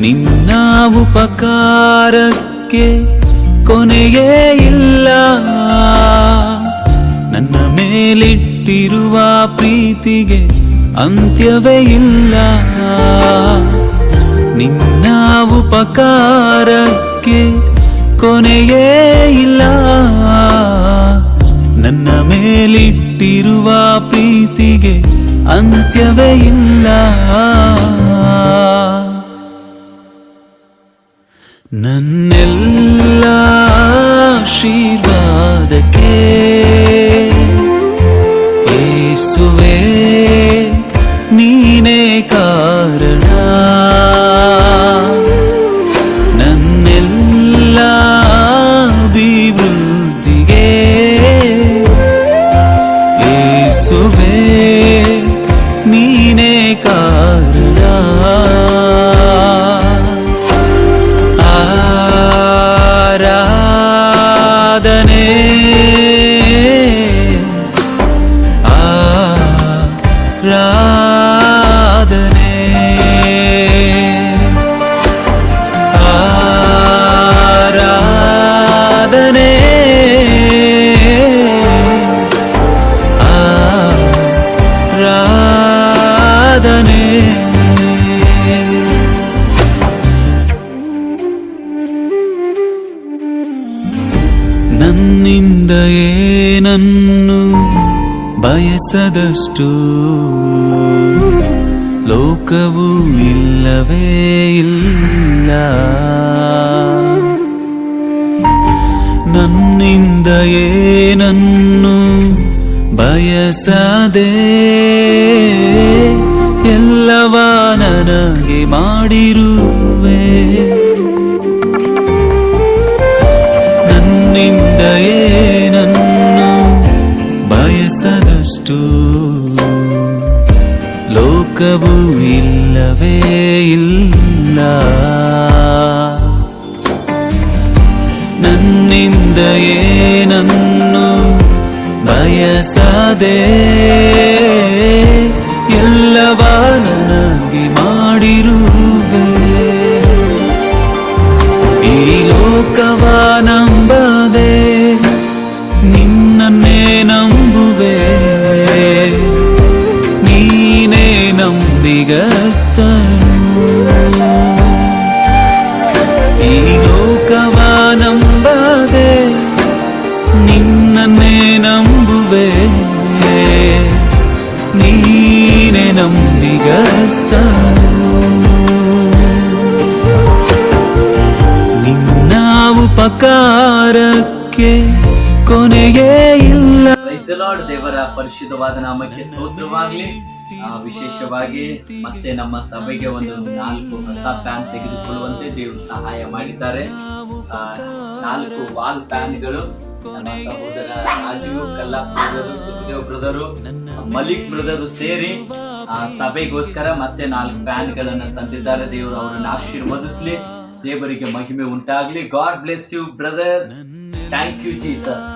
ನಿನ್ನ ಉಪಕಾರಕ್ಕೆ ಕೊನೆಯೇ ಇಲ್ಲ. ನನ್ನ ಮೇಲಿಟ್ಟಿರುವ ಪ್ರೀತಿಗೆ ಅಂತ್ಯವೇ ಇಲ್ಲ. ನಿನ್ನ ಉಪಕಾರಕ್ಕೆ ಕೊನೆಯೇ ಇಲ್ಲ. ನನ್ನ ಮೇಲಿಟ್ಟಿರುವ ಪ್ರೀತಿಗೆ ಅಂತ್ಯವೇ ಇಲ್ಲ. vem. ನನ್ನಿಂದ ಏನನ್ನು ಬಯಸದಷ್ಟು? ಲೋಕವು ಇಲ್ಲವೇ ಇಲ್ಲ. ನನ್ನಿಂದ ಏನನ್ನು ಬಯಸದೆ? ಎಲ್ಲವ ನನಗೆ ಮಾಡಿರುವೆ ಬಯಸದಷ್ಟು ಲೋಕವು ಇಲ್ಲವೇ ಇಲ್ಲ. ನನ್ನಿಂದ ಏನನ್ನು ಬಯಸದೆ? ನಂಬಿಗಸ್ತನು ಈ ಲೋಕವ ನಂಬದೆ ನಿನ್ನನ್ನೇ ನಂಬುವೆ ನೀನೇ ನಂಬಿಗಸ್ತನು ನಿನ್ನ ಉಪಕಾರಕ್ಕೆ ಕೊನೆಯೇ ಇಲ್ಲ The ದೇವರ ಪರಿಶುದ್ಧವಾದ ನಾಮಕ್ಕೆ ಸ್ತೋತ್ರವಾಗಲಿ. ವಿಶೇಷವಾಗಿ ಮತ್ತೆ ನಮ್ಮ ಸಭೆಗೆ ಒಂದು ನಾಲ್ಕು ಹೊಸ ಪ್ಯಾನ್ ತೆಗೆದುಕೊಳ್ಳುವಂತೆ ದೇವರು ಸಹಾಯ ಮಾಡಿದ್ದಾರೆ. ನಾಲ್ಕು ವಾಲ್ ಪ್ಯಾನ್ಗಳು ನಮ್ಮ ಸಹೋದರ Rajeev Kalla brother Sukhdev brother Malik brother ಸೇರಿ ಆ, ಸಭೆಗೋಸ್ಕರ ಮತ್ತೆ ನಾಲ್ಕು ಪ್ಯಾನ್ಗಳನ್ನ ತಂದಿದ್ದಾರೆ. ದೇವರು ಅವರನ್ನು ಆಶೀರ್ವದಿಸ್ಲಿ. ದೇವರಿಗೆ ಮಹಿಮೆ ಉಂಟಾಗ್ಲಿ. God bless you brother. Thank you Jesus.